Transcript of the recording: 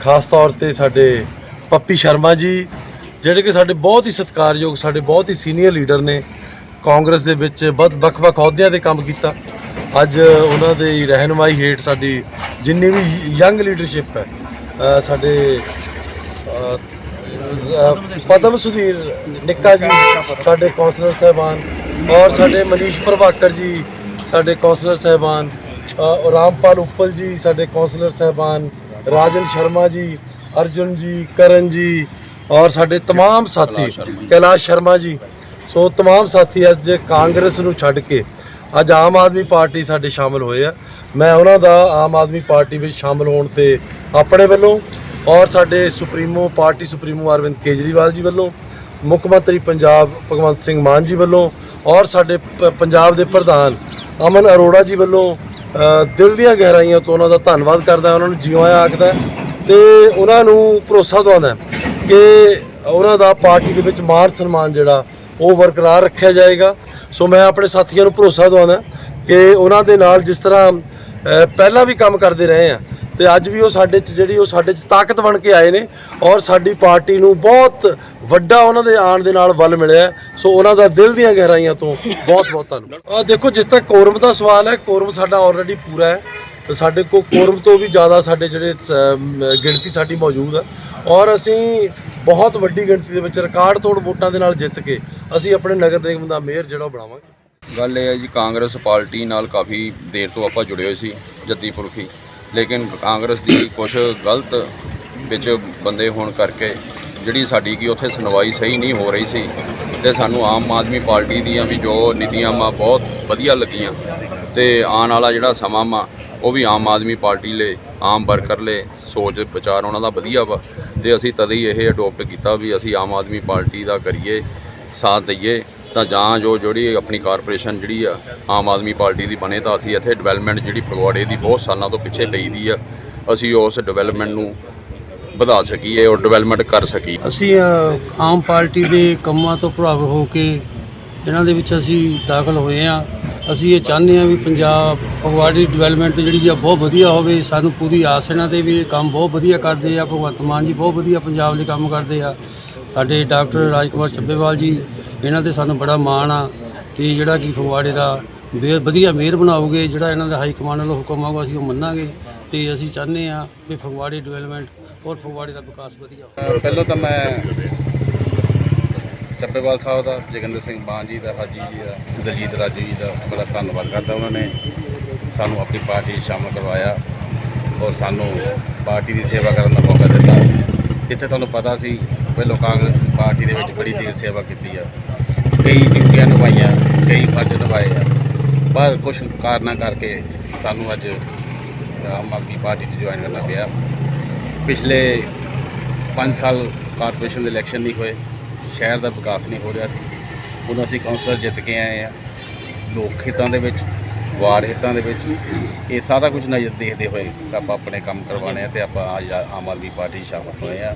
ਖਾਸ ਤੌਰ ਤੇ ਸਾਡੇ ਪੱਪੀ ਸ਼ਰਮਾ ਜੀ, ਜਿਹੜੇ ਕਿ ਸਾਡੇ ਬਹੁਤ ਹੀ ਸਤਿਕਾਰਯੋਗ, ਸਾਡੇ ਬਹੁਤ ਹੀ ਸੀਨੀਅਰ ਲੀਡਰ ਨੇ। ਕਾਂਗਰਸ ਦੇ ਵਿੱਚ ਬਹੁਤ ਵੱਖ-ਵੱਖ ਅਹੁਦਿਆਂ ਤੇ ਕੰਮ ਕੀਤਾ। ਅੱਜ ਉਹਨਾਂ ਦੇ ਰਹਿਨਮਾਈ ਹੇਠ ਸਾਡੀ ਜਿੰਨੀ ਵੀ ਯੰਗ ਲੀਡਰਸ਼ਿਪ ਹੈ ਸਾਡੇ ਪਦਮ ਸੁਧੀਰ ਨਿੱਕਾ ਜੀ, ਸਾਡੇ ਕੌਂਸਲਰ ਸਾਹਿਬਾਨ ਔਰ ਸਾਡੇ ਮਨੀਸ਼ ਪ੍ਰਭਾਕਰ ਜੀ, ਸਾਡੇ ਕੌਂਸਲਰ ਸਾਹਿਬਾਨ ਰਾਮਪਾਲ ਉੱਪਲ ਜੀ, ਸਾਡੇ ਕੌਂਸਲਰ ਸਾਹਿਬਾਨ ਰਾਜਨ ਸ਼ਰਮਾ ਜੀ ਅਰਜੁਨ ਜੀ ਕਰਨ ਜੀ ਔਰ ਸਾਡੇ तमाम ਸਾਥੀ ਕੈਲਾਸ਼ ਸ਼ਰਮਾ ਜੀ ਸੋ तमाम ਸਾਥੀ ਅੱਜ ਕਾਂਗਰਸ ਨੂੰ ਛੱਡ ਕੇ ਅੱਜ ਆਮ ਆਦਮੀ ਪਾਰਟੀ ਸਾਡੇ ਸ਼ਾਮਲ ਹੋਏ ਆ ਮੈਂ ਉਹਨਾਂ ਦਾ ਆਮ ਆਦਮੀ ਪਾਰਟੀ ਵਿੱਚ ਸ਼ਾਮਲ ਹੋਣ ਤੇ ਆਪਣੇ ਵੱਲੋਂ ਔਰ ਸਾਡੇ supremo party supremo Arvind Kejriwal ji ਵੱਲੋਂ ਮੁੱਖ ਮੰਤਰੀ ਪੰਜਾਬ ਭਗਵੰਤ ਸਿੰਘ ਮਾਨ ਜੀ ਵੱਲੋਂ ਔਰ ਸਾਡੇ ਪ- ਪੰਜਾਬ ਦੇ ਪ੍ਰਧਾਨ ਅਮਨ ਅਰੋੜਾ ਜੀ ਵੱਲੋਂ ਅ, ਦਿਲ ਦੀਆਂ ਗਹਿਰਾਈਆਂ ਤੋਂ ਉਹਨਾਂ ਦਾ ਧੰਨਵਾਦ ਕਰਦਾ, ਉਹਨਾਂ ਨੂੰ ਜਿਉਂ ਆਇਆ ਆਖਦਾ ਤੇ ਉਹਨਾਂ ਨੂੰ ਭਰੋਸਾ ਦਵਾਉਂਦਾ ਕਿ ਉਹਨਾਂ ਦਾ ਪਾਰਟੀ ਦੇ ਵਿੱਚ ਮਾਨ ਸਨਮਾਨ ਜਿਹੜਾ, ਉਹ ਬਰਕਰਾਰ ਰੱਖਿਆ ਜਾਏਗਾ। ਸੋ ਮੈਂ ਆਪਣੇ ਸਾਥੀਆਂ ਨੂੰ ਭਰੋਸਾ ਦਵਾਉਂਦਾ ਕਿ ਉਹਨਾਂ ਦੇ ਨਾਲ ਜਿਸ ਤਰ੍ਹਾਂ ਪਹਿਲਾਂ ਵੀ ਕੰਮ ਕਰਦੇ ਰਹੇ ਆ ਤੇ ਅੱਜ ਵੀ ਉਹ ਸਾਡੇ ਚ ਜਿਹੜੀ ਉਹ ਸਾਡੇ ਚ ਤਾਕਤ ਬਣ ਕੇ ਆਏ ਨੇ ਔਰ ਸਾਡੀ ਪਾਰਟੀ ਨੂੰ ਬਹੁਤ ਵੱਡਾ ਉਹਨਾਂ ਦੇ ਆਉਣ ਦੇ ਨਾਲ ਵੱਲ ਮਿਲਿਆ ਸੋ ਉਹਨਾਂ ਦਾ ਦਿਲ ਦੀਆਂ ਗਹਿਰਾਈਆਂ ਤੋਂ ਬਹੁਤ ਬਹੁਤ ਧੰਨਵਾਦ। ਦੇਖੋ, ਜਿਸ ਤੱਕ ਕੋਰਮ ਦਾ ਸਵਾਲ ਹੈ, ਕੋਰਮ ਸਾਡਾ ਆਲਰੇਡੀ ਪੂਰਾ ਹੈ। ਤੇ ਸਾਡੇ ਕੋਲ ਕੋਰਮ ਤੋਂ ਵੀ ਜ਼ਿਆਦਾ ਸਾਡੇ ਜਿਹੜੇ ਗਿਣਤੀ ਸਾਡੀ ਮੌਜੂਦ ਹੈ। ਔਰ ਅਸੀਂ ਬਹੁਤ ਵੱਡੀ ਗਿਣਤੀ ਦੇ ਵਿੱਚ ਰਿਕਾਰਡ ਤੋੜ ਵੋਟਾਂ ਦੇ ਨਾਲ ਜਿੱਤ ਕੇ ਅਸੀਂ ਆਪਣੇ ਨਗਰ ਨਿਗਮ ਦਾ ਮੇਅਰ ਜਿਹੜਾ ਉਹ ਬਣਾਵਾਂਗੇ। ਗੱਲ ਇਹ ਹੈ ਜੀ, ਕਾਂਗਰਸ ਪਾਰਟੀ ਨਾਲ ਕਾਫੀ ਦੇਰ ਤੋਂ ਆਪਾਂ ਜੁੜੇ ਹੋਏ ਸੀ ਜੱਦੀ ਪੁਰਖੀ। ਲੇਕਿਨ ਕਾਂਗਰਸ ਦੀ ਕੁਝ ਗਲਤ ਵਿੱਚ ਬੰਦੇ ਹੋਣ ਕਰਕੇ ਜਿਹੜੀ ਸਾਡੀ ਕੀ ਉੱਥੇ ਸੁਣਵਾਈ ਸਹੀ ਨਹੀਂ ਹੋ ਰਹੀ ਸੀ ਤੇ ਸਾਨੂੰ ਆਮ ਆਦਮੀ ਪਾਰਟੀ ਦੀਆਂ ਵੀ ਜੋ ਨੀਤੀਆਂ ਮਾ ਬਹੁਤ ਵਧੀਆ ਲੱਗੀਆਂ ਤੇ ਆਉਣ ਵਾਲਾ ਜਿਹੜਾ ਸਮਾਂ ਮਾ ਉਹ ਵੀ ਆਮ ਆਦਮੀ ਪਾਰਟੀ ਲਈ, ਆਮ ਵਰਕਰ ਲਈ ਸੋਚ ਵਿਚਾਰ ਉਹਨਾਂ ਦਾ ਵਧੀਆ ਵਾ ਤੇ ਅਸੀਂ ਤਦ ਹੀ ਇਹ ਅਡਾਪਟ ਕੀਤਾ ਵੀ ਅਸੀਂ ਆਮ ਆਦਮੀ ਪਾਰਟੀ ਦਾ ਕਰੀਏ, ਸਾਥ ਦਈਏ ਤਾਂ ਜਾਂ ਜੋ ਜਿਹੜੀ ਆਪਣੀ ਕਾਰਪੋਰੇਸ਼ਨ ਜਿਹੜੀ ਆ, ਆਮ ਆਦਮੀ ਪਾਰਟੀ ਦੀ ਬਣੇ ਤਾਂ ਅਸੀਂ ਇੱਥੇ ਡਿਵੈਲਪਮੈਂਟ ਜਿਹੜੀ ਫਗਵਾੜੇ ਦੀ ਬਹੁਤ ਸਾਲਾਂ ਤੋਂ ਪਿੱਛੇ ਪਈ ਦੀ ਆ, ਅਸੀਂ ਉਸ ਡਿਵੈਲਪਮੈਂਟ ਨੂੰ ਵਧਾ ਸਕੀਏ ਔਰ ਡਿਵੈਲਪਮੈਂਟ ਕਰ ਸਕੀਏ। ਅਸੀਂ ਆਮ ਪਾਰਟੀ ਦੇ ਕੰਮਾਂ ਤੋਂ ਪ੍ਰਭਾਵਿਤ ਹੋ ਕੇ ਇਹਨਾਂ ਦੇ ਵਿੱਚ ਅਸੀਂ ਦਾਖਲ ਹੋਏ ਆ ਅਸੀਂ ਇਹ ਚਾਹੁੰਦੇ ਆ ਵੀ ਪੰਜਾਬ ਫਗਵਾੜੀ ਡਿਵੈਲਪਮੈਂਟ ਜਿਹੜੀ ਆ ਬਹੁਤ ਵਧੀਆ ਹੋਵੇ, ਸਾਨੂੰ ਪੂਰੀ ਆਸ ਇਹਨਾਂ ਤੇ ਵੀ ਇਹ ਕੰਮ ਬਹੁਤ ਵਧੀਆ ਕਰਦੇ ਆ, ਭਗਵੰਤ ਮਾਨ ਜੀ ਬਹੁਤ ਵਧੀਆ ਪੰਜਾਬ ਲਈ ਕੰਮ ਕਰਦੇ ਆ। ਸਾਡੇ ਡਾਕਟਰ ਰਾਜਕੁਮਾਰ ਚੱਬੇਵਾਲ ਜੀ ਇਹਨਾਂ ਤੇ ਸਾਨੂੰ ਬੜਾ ਮਾਣ ਆ ਤੇ ਜਿਹੜਾ ਕਿ ਫਗਵਾੜੇ ਦਾ ਬੇ- ਵਧੀਆ ਮੇਅਰ ਬਣਾਓਗੇ ਜਿਹੜਾ ਇਹਨਾਂ ਦਾ ਹਾਈ ਕਮਾਂਡ ਵੱਲੋਂ ਹੁਕਮ ਆਊਗਾ ਅਸੀਂ ਉਹ ਮੰਨਾਂਗੇ ਤੇ ਅਸੀਂ ਚਾਹੁੰਦੇ ਆ ਵੀ ਫਗਵਾੜੇ ਡਿਵੈਲਪਮੈਂਟ ਔਰ ਫਗਵਾੜੇ ਦਾ ਵਿਕਾਸ ਵਧੀਆ ਹੋਵੇ। ਅ, ਪਹਿਲਾਂ ਤਾਂ ਮੈਂ ਚੱਬੇਵਾਲ ਸਾਹਿਬ ਦਾ ਜਗਿੰਦਰ ਸਿੰਘ ਮਾਨ ਜੀ ਦਾ ਹਾਜੀ ਜੀ ਦਾ ਦਲਜੀਤ ਰਾਜੂ ਜੀ ਦਾ ਬੜਾ ਧੰਨਵਾਦ ਕਰਦਾ ਉਹਨਾਂ ਨੇ ਸਾਨੂੰ ਆਪਣੀ ਪਾਰਟੀ 'ਚ ਸ਼ਾਮਲ ਕਰਵਾਇਆ ਔਰ ਸਾਨੂੰ ਪਾਰਟੀ ਦੀ ਸੇਵਾ ਕਰਨ ਦਾ ਮੌਕਾ ਦਿੱਤਾ। ਜਿੱਥੇ ਤੁਹਾਨੂੰ ਪਤਾ ਸੀ ਪਹਿਲਾਂ ਕਾਂਗਰਸ ਪਾਰਟੀ ਦੇ ਵਿੱਚ ਬੜੀ ਦੇਰ ਸੇਵਾ ਕੀਤੀ ਆ। ਕਈ ਡਿਊਟੀਆਂ ਨਿਭਾਈਆਂ, ਕਈ ਫਰਜ਼ ਨਿਭਾਏ ਆ। ਪਰ ਕੁਝ ਕਾਰਨਾਂ ਕਰਕੇ ਸਾਨੂੰ ਅੱਜ ਆਮ ਆਦਮੀ ਪਾਰਟੀ 'ਚ ਜੁਆਇਨ ਕਰਨਾ ਪਿਆ। ਪਿਛਲੇ 5 ਸਾਲ ਕਾਰਪੋਰੇਸ਼ਨ ਦੇ ਇਲੈਕਸ਼ਨ ਨਹੀਂ ਹੋਏ, ਸ਼ਹਿਰ ਦਾ ਵਿਕਾਸ ਨਹੀਂ ਹੋ ਰਿਹਾ ਸੀ। ਹੁਣ ਅਸੀਂ ਕਾਉਂਸਲਰ ਜਿੱਤ ਕੇ ਆਏ ਆ। ਲੋਕ ਹਿੱਤਾਂ ਦੇ ਵਿੱਚ, ਵਾਰਡ ਹਿੱਤਾਂ ਦੇ ਵਿੱਚ, ਇਹ ਸਾਰਾ ਕੁਝ ਨਜ਼ਰ ਦੇਖਦੇ ਹੋਏ ਆਪਾਂ ਆਪਣੇ ਕੰਮ ਕਰਵਾਉਣੇ ਆ ਤੇ ਆਪਾਂ ਅੱਜ ਆਮ ਆਦਮੀ ਪਾਰਟੀ 'ਚ ਸ਼ਾਮਲ ਹੋਏ ਆ।